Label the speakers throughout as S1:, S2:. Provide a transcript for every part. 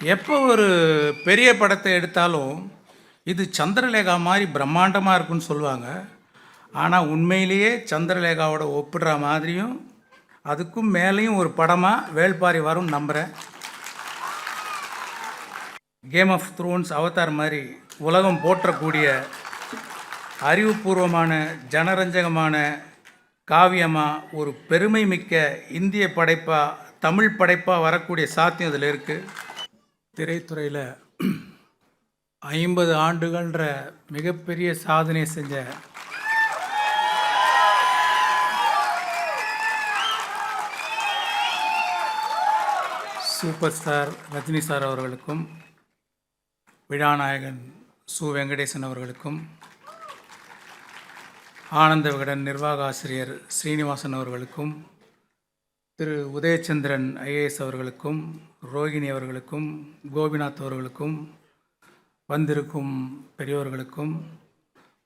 S1: எப்போ ஒரு பெரிய படத்தை எடுத்தாலும் இது சந்திரலேகா மாதிரி பிரம்மாண்டமாக இருக்குன்னு சொல்லுவாங்க. ஆனால் உண்மையிலேயே சந்திரலேகாவோட ஒப்பிடுற மாதிரியும் அதுக்கும் மேலேயும் ஒரு படமாக வேள்பாரி வரும்னு நம்புகிறேன் கேம் ஆஃப் த்ரோன்ஸ் அவதார் மாதிரி உலகம் போற்றக்கூடிய அறிவுபூர்வமான ஜனரஞ்சகமான காவியமாக ஒரு பெருமை மிக்க இந்திய படைப்பாக தமிழ் படைப்பாக வரக்கூடிய சாத்தியம் இதில் இருக்குது திரைத்துறையில் ஐம்பது ஆண்டுகள்ன்ற மிகப்பெரிய சாதனை செஞ்ச சூப்பர் ஸ்டார் ரஜினி சார் அவர்களுக்கும் விழாநாயகன் சு. வெங்கடேசன் அவர்களுக்கும் ஆனந்த விகடன் நிர்வாக ஆசிரியர் ஸ்ரீனிவாசன் அவர்களுக்கும் திரு உதயச்சந்திரன் ஐஏஎஸ் அவர்களுக்கும் ரோகிணி அவர்களுக்கும் கோபிநாத் அவர்களுக்கும் வந்திருக்கும் பெரியோர்களுக்கும்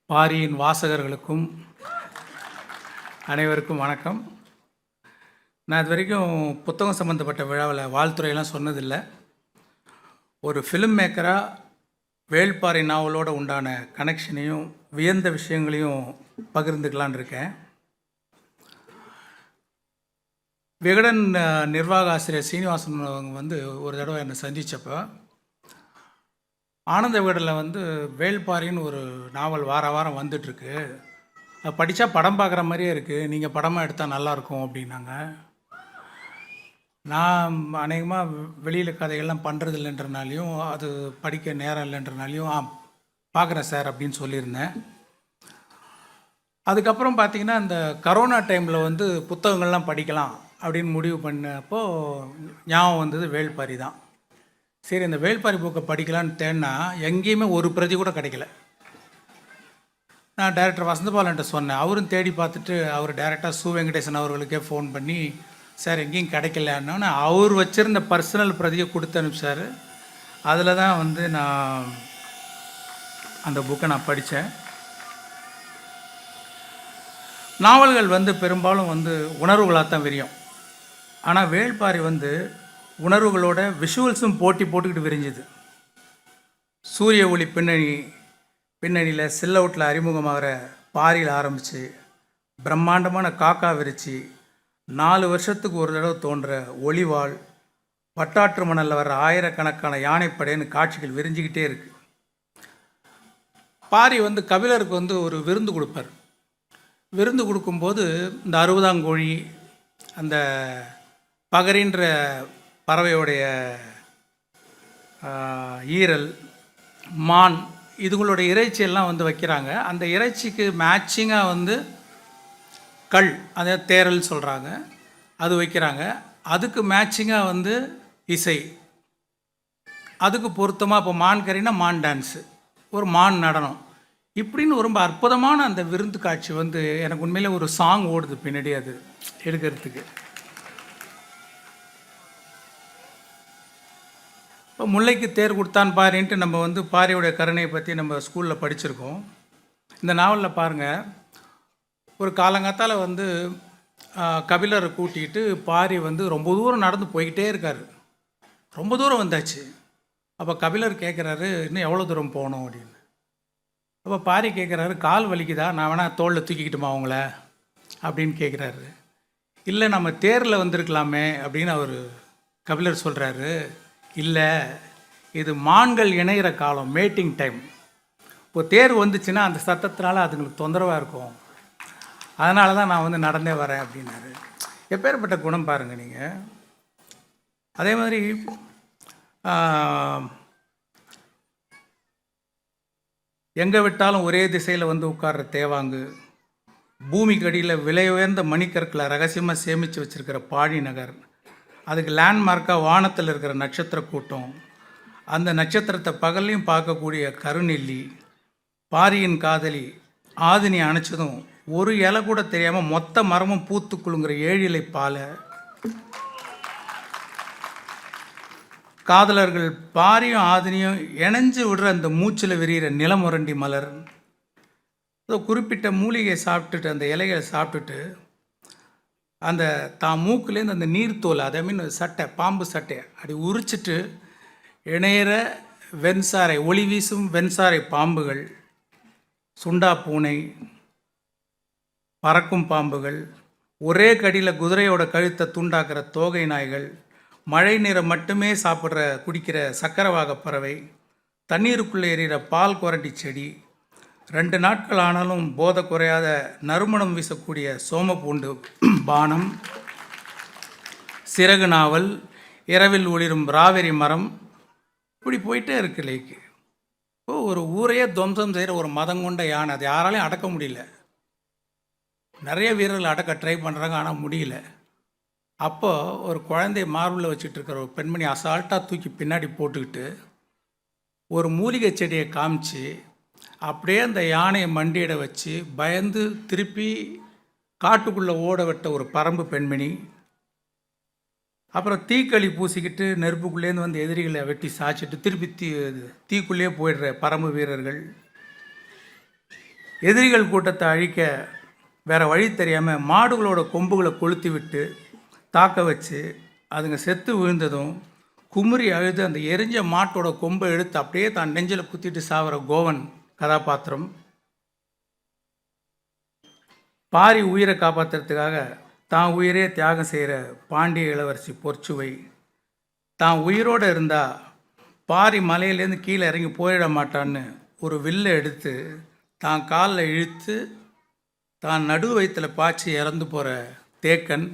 S1: பாரியின் வாசகர்களுக்கும் அனைவருக்கும் வணக்கம். நான் இது வரைக்கும் புத்தகம் சம்மந்தப்பட்ட விழாவில் வாழ்த்துறையெல்லாம் சொன்னதில்லை. ஒரு ஃபிலிம் மேக்கராக வேள்பாறை நாவலோட உண்டான கனெக்ஷனையும் வியந்த விஷயங்களையும் பகிர்ந்துக்கலான்னு இருக்கேன். விகடன் நிர்வாக ஆசிரியர் சீனிவாசன் அவங்க வந்து ஒரு தடவை என்னை சந்தித்தப்போ ஆனந்த விகடனில் வந்து வேள்பாரின்னு ஒரு நாவல் வார வாரம் வந்துட்டுருக்கு. படித்தா படம் பார்க்குற மாதிரியே இருக்குது நீங்கள் படமாக எடுத்தால் நல்லாயிருக்கும் அப்படின்னாங்க. நான் அநேகமாக வெளியில் கதைகள்லாம் பண்ணுறது இல்லைன்றனாலையும் அது படிக்க நேரம் இல்லைன்றனாலையும் ஆ பார்க்குறேன் சார் அப்படின்னு சொல்லியிருந்தேன். அதுக்கப்புறம் பார்த்தீங்கன்னா இந்த கரோனா டைமில் வந்து புத்தகங்கள்லாம் படிக்கலாம். அப்படின்னு முடிவு பண்ணப்போ ஞாபகம் வந்தது வேள்பாரி தான். சரி இந்த வேள்பாரி புக்கை படிக்கலான்னு தேடினா எங்கேயுமே ஒரு பிரதி கூட கிடைக்கல. நான் டைரக்டர் வசந்தபாலன்ட்ட சொன்னேன். அவரும் தேடி பார்த்துட்டு அவர் டைரெக்டாக சு வெங்கடேசன் அவர்களுக்கே ஃபோன் பண்ணி சார் எங்கேயும் கிடைக்கலன்னு அவர் வச்சுருந்த பர்சனல் பிரதியை கொடுத்து அனுப்பிச்சார். அதில் தான் வந்து நான் அந்த புக்கை நான் படித்தேன். நாவல்கள் வந்து பெரும்பாலும் வந்து உணர்வுகளாக தான் விரியும். ஆனால் வேள்பாரி வந்து உணர்வுகளோட விஷுவல்ஸும் போட்டி போட்டுக்கிட்டு விரிஞ்சுது. சூரிய ஒளி பின்னணி பின்னணியில் சில்லவுட்டில் அறிமுகமாகிற பாரியில் ஆரம்பித்து பிரம்மாண்டமான காக்கா விரிச்சு நாலு வருஷத்துக்கு ஒரு தடவை தோன்ற ஒளிவாள் வட்டாற்று மணலில் வர ஆயிரக்கணக்கான யானைப்படைன்னு காட்சிகள் விரிஞ்சிக்கிட்டே இருக்குது பாரி வந்து கபிலருக்கு வந்து ஒரு விருந்து கொடுப்பார். விருந்து கொடுக்கும்போது இந்த அறுபதாங்கோழி அந்த பகரின்ற பறவையோடைய ஈரல் மான் இதுங்களோட இறைச்சியெல்லாம் வந்து வைக்கிறாங்க. அந்த இறைச்சிக்கு மேட்சிங்காக வந்து கல் அதை தேரல் சொல்கிறாங்க அது வைக்கிறாங்க. அதுக்கு மேட்சிங்காக வந்து இசை. அதுக்கு பொருத்தமாக இப்போ மான் கறினா மான் டான்ஸு ஒரு மான் நடனம். இப்படின்னு ரொம்ப அற்புதமான அந்த விருந்து காட்சி வந்து எனக்கு உண்மையிலே ஒரு சாங் ஓடுது பின்னாடி அது எடுக்கிறதுக்கு. முல்லைக்கு தேர் கொடுத்தான் பாரின்ட்டு நம்ம வந்து பாரியோடைய கருணையை பற்றி நம்ம ஸ்கூலில் படிச்சிருக்கோம். இந்த நாவலில் பாருங்கள் ஒரு காலங்காத்தால் வந்து கபிலரை கூட்டிகிட்டு பாரி வந்து ரொம்ப தூரம் நடந்து போய்கிட்டே இருக்கார். ரொம்ப தூரம் வந்தாச்சு. அப்போ கபிலர் கேட்குறாரு இன்னும் எவ்வளோ தூரம் போகணும்? அப்படின்னு. அப்போ பாரி கேட்குறாரு கால் வலிக்குதா? நான் வேணால் தோளில் தூக்கிக்கிட்டுமா அவங்கள அப்படின்னு கேட்குறாரு இல்லை நம்ம தேரில் வந்திருக்கலாமே அப்படின்னு அவர் கபிலர் சொல்கிறாரு இல்லை இது மான்கள் இணையிற காலம் மேட்டிங் டைம் இப்போ தேர் வந்துச்சுன்னா அந்த சத்தத்தினால அதுங்களுக்கு தொந்தரவாக இருக்கும். அதனால தான் நான் வந்து நடந்தே வரேன் அப்படின்னாரு. எப்பேற்பட்ட குணம் பாருங்கள் நீங்கள் அதே மாதிரி எங்கே விட்டாலும் ஒரே திசையில் வந்து உட்கார்ற தேவாங்கு பூமிக்கு அடியில் விலை உயர்ந்த மணிக்கற்களை ரகசியமாக சேமித்து வச்சுருக்கிற பாழி நகர் அதுக்கு லேண்ட்மார்க்காக வானத்தில் இருக்கிற நட்சத்திர கூட்டம். அந்த நட்சத்திரத்தை பகல்லையும் பார்க்கக்கூடிய கருநெல்லி பாரியின் காதலி ஆதினி அணைச்சதும் ஒரு இலை கூட தெரியாமல் மொத்த மரமும் பூத்து குலுங்குற ஏழிலை பாலை. காதலர்கள் பாரியும் ஆதினியும் இணைஞ்சு விடுற அந்த மூச்சில் விரிகிற நிலமுரண்டி மலர். ஏதோ குறிப்பிட்ட மூலிகையை சாப்பிட்டுட்டு அந்த இலைகளை சாப்பிட்டுட்டு அந்த தான் மூக்குலேருந்து அந்த நீர்த்தோல் அதை மீன் சட்டை பாம்பு சட்டை அப்படி உரிச்சிட்டு இணையிற வெண்சாரை ஒளி வீசும் வெண்சாரை பாம்புகள் சுண்டா பூனை பறக்கும் பாம்புகள் ஒரே கடியில் குதிரையோட கழுத்தை துண்டாக்குற தோகை நாய்கள் மழை நீரை மட்டுமே சாப்பிட்ற குடிக்கிற சக்கரவாக பறவை தண்ணீருக்குள்ளே எறிகிற பால் குரண்டி செடி ரெண்டு நாட்கள் ஆனாலும் போதை குறையாத நறுமணம் வீசக்கூடிய சோம பூண்டு பானம் சிறகு நாவல் இரவில் ஒளிரும் ராவெரி மரம் இப்படி போயிட்டே இருக்கு லேக்கு. இப்போ ஒரு ஊரையே துவம்சம் செய்கிற ஒரு மதம் கொண்ட யானை அது யாராலையும் அடக்க முடியல. நிறைய வீரர்கள் அடக்க ட்ரை பண்ணுறாங்க ஆனால் முடியல. அப்போது ஒரு குழந்தை மார்பில் வச்சுட்டு இருக்கிற ஒரு பெண்மணி அசால்ட்டாக தூக்கி பின்னாடி போட்டுக்கிட்டு ஒரு மூலிகை செடியை காமிச்சு அப்படியே அந்த யானையை மண்டியிட வச்சு பயந்து திருப்பி காட்டுக்குள்ளே ஓட விட்ட ஒரு பரம்பு பெண்மணி அப்புறம் தீக்களி பூசிக்கிட்டு நெருப்புக்குள்ளேருந்து வந்து எதிரிகளை வெட்டி சாய்ச்சிட்டு திருப்பி தீ தீக்குள்ளேயே போயிடுற பரம்பு வீரர்கள். எதிரிகள் கூட்டத்தை அழிக்க வேற வழி தெரியாமல் மாடுகளோட கொம்புகளை கொளுத்தி விட்டு தாக்க வச்சு அதுங்க செத்து விழுந்ததும் குமுறி அழுது அந்த எரிஞ்ச மாட்டோட கொம்பை எடுத்து அப்படியே தான் நெஞ்சில் குத்திட்டு சாவற கோவன் கதாபாத்திரம். பாரி உயிரை காப்பாற்றுறதுக்காக தான் உயிரே தியாகம் செய்கிற பாண்டிய இளவரசி பொற்சுவை. தான் உயிரோடு இருந்தால் பாரி மலையிலேருந்து கீழே இறங்கி போயிட மாட்டான்னு ஒரு வில்லை எடுத்து தான் காலில் இழுத்து தான் நடு வயிற்றில் பாய்ச்சி இறந்து போகிற தேக்கன்.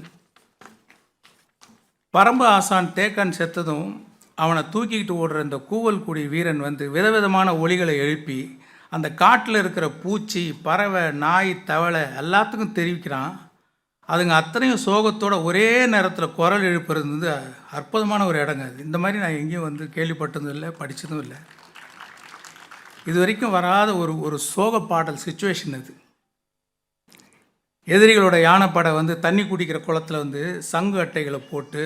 S1: பரம்பு ஆசான் தேக்கன் செத்ததும் அவனை தூக்கிக்கிட்டு ஓடுற இந்த கூவல் குடி வீரன் வந்து விதவிதமான ஒளிகளை எழுப்பி அந்த காட்டில் இருக்கிற பூச்சி பறவை நாய் தவளை எல்லாத்துக்கும் தெரிவிக்கிறான். அதுங்க அத்தனையும் சோகத்தோட ஒரே நேரத்தில் குரல் எழுப்புறது வந்து அற்புதமான ஒரு இடங்க அது. இந்த மாதிரி நான் எங்கேயும் வந்து கேள்விப்பட்டதும் இல்லை படித்ததும் இல்லை. இது வரைக்கும் வராத ஒரு ஒரு சோக பாடல் சுச்சுவேஷன் அது. எதிரிகளோட யானைப்படை வந்து தண்ணி குடிக்கிற குளத்துல வந்து சங்கு அட்டைகளை போட்டு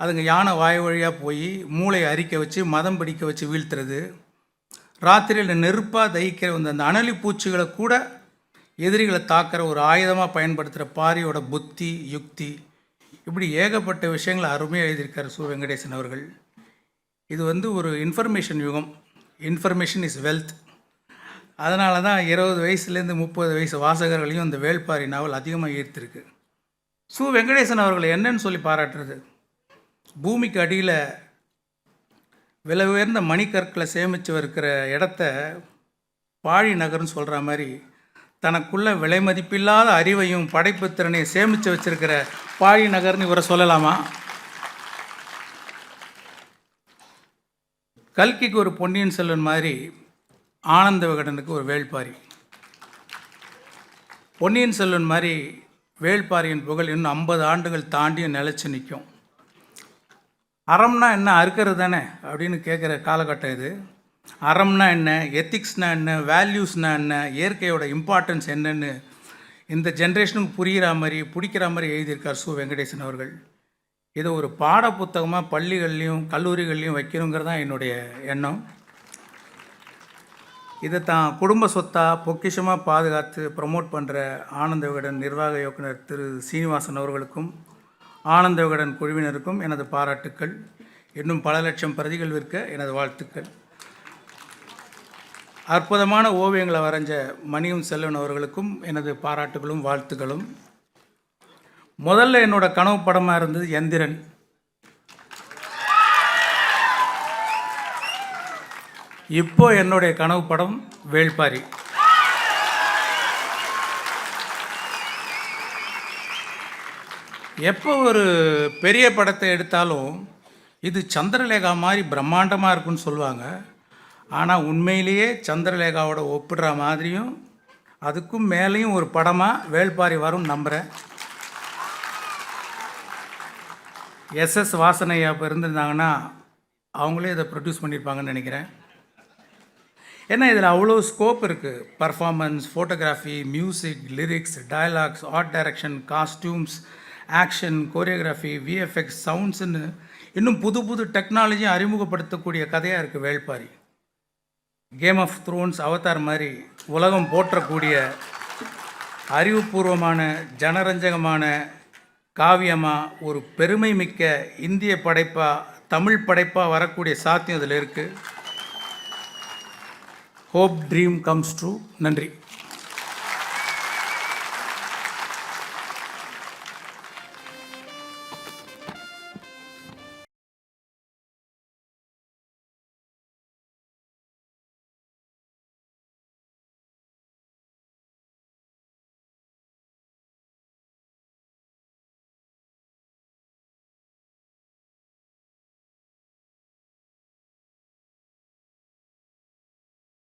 S1: அதுங்க யானை வாய் வழியாக போய் மூளையை அரிக்க வச்சு மதம் பிடிக்க வச்சு வீழ்த்துறது. ராத்திரியில் நெருப்பாக தகிக்கிற வந்து அந்த அணலி பூச்சிகளை கூட எதிரிகளை தாக்கிற ஒரு ஆயுதமாக பயன்படுத்துகிற பாரியோட புத்தி யுக்தி இப்படி ஏகப்பட்ட விஷயங்களை அருமையாக எழுதியிருக்கார் சு. வெங்கடேசன் அவர்கள். இது வந்து ஒரு இன்ஃபர்மேஷன் யுகம். இன்ஃபர்மேஷன் இஸ் வெல்த் அதனால தான் இருபது வயசுலேருந்து முப்பது வயசு வாசகர்களையும் இந்த வேள்பாரி நாவல் அதிகமாக ஈர்த்திருக்கு. சு. வெங்கடேசன் அவர்களை என்னன்னு சொல்லி பாராட்டுறது? பூமிக்கு அடியில் விலை உயர்ந்த மணிக்கற்களை சேமித்து இருக்கிற இடத்த பாழி நகர்னு சொல்கிற மாதிரி தனக்குள்ள விலை மதிப்பில்லாத அறிவையும் படைப்பு திறனையும் சேமித்து வச்சிருக்கிற பாழி நகர்னு இவரை சொல்லலாமா? கல்கிக்கு ஒரு பொன்னியின் செல்வன் மாதிரி ஆனந்த விகடனுக்கு ஒரு வேள்பாரி. பொன்னியின் செல்வன் மாதிரி வேள்பாரியின் புகழ் இன்னும் ஐம்பது ஆண்டுகள் தாண்டியும் நிலச்சி நிற்கும். அறம்னா என்ன? அறுக்கிறது தானே? அப்படின்னு கேட்குற காலகட்டம் இது. அறம்னா என்ன? எத்திக்ஸ்னா என்ன? வேல்யூஸ்னா என்ன? இயற்கையோட இம்பார்ட்டன்ஸ் என்னென்னு இந்த ஜென்ரேஷனுக்கு புரிகிற மாதிரி பிடிக்கிற மாதிரி எழுதியிருக்கார் சு. வெங்கடேசன் அவர்கள். இதை ஒரு பாட புத்தகமாக பள்ளிகள்லையும் கல்லூரிகள்லையும் வைக்கணுங்கிறது தான் என்னுடைய எண்ணம். இதை தான் குடும்ப சொத்தாக பொக்கிஷமாக பாதுகாத்து ப்ரமோட் பண்ணுற ஆனந்த விகடன் நிர்வாக இயக்குனர் திரு. சீனிவாசன் அவர்களுக்கும் ஆனந்த விகடன் குழுவினருக்கும் எனது பாராட்டுக்கள். இன்னும் பல லட்சம் பிரதிகள் விற்க எனது வாழ்த்துக்கள். அற்புதமான ஓவியங்களை வரைஞ்ச மணியும் செல்வன் அவர்களுக்கும் எனது பாராட்டுகளும் வாழ்த்துக்களும். முதல்ல என்னோட கனவு படமாக இருந்தது எந்திரன். இப்போ என்னுடைய கனவு படம் வேள்பாரி. எப்போ ஒரு பெரிய படத்தை எடுத்தாலும் இது சந்திரலேகா மாதிரி பிரம்மாண்டமாக இருக்குன்னு சொல்லுவாங்க. ஆனால் உண்மையிலேயே சந்திரலேகாவோட ஒப்பிடுற மாதிரியும் அதுக்கும் மேலேயும் ஒரு படமாக வேள்பாரி வரும் நம்புகிறேன் எஸ்எஸ் வாசனையா இப்போ இருந்திருந்தாங்கன்னா அவங்களே இதை ப்ரொடியூஸ் பண்ணியிருப்பாங்கன்னு நினைக்கிறேன். ஏன்னா இதில் அவ்வளோ ஸ்கோப் இருக்குது performance photography music lyrics dialogues art direction costumes action choreography VFX சவுண்ட்ஸுன்னு இன்னும் புது புது டெக்னாலஜியும் அறிமுகப்படுத்தக்கூடிய கதையாக இருக்குது Velpari. Game of Thrones Avatar மாதிரி உலகம் போற்றக்கூடிய அறிவுபூர்வமான ஜனரஞ்சகமான காவியமாக ஒரு பெருமை மிக்க இந்திய படைப்பாக தமிழ் படைப்பாக வரக்கூடிய சாத்தியம் இதில் இருக்குது ஹோப் ட்ரீம் கம்ஸ் ட்ரூ நன்றி.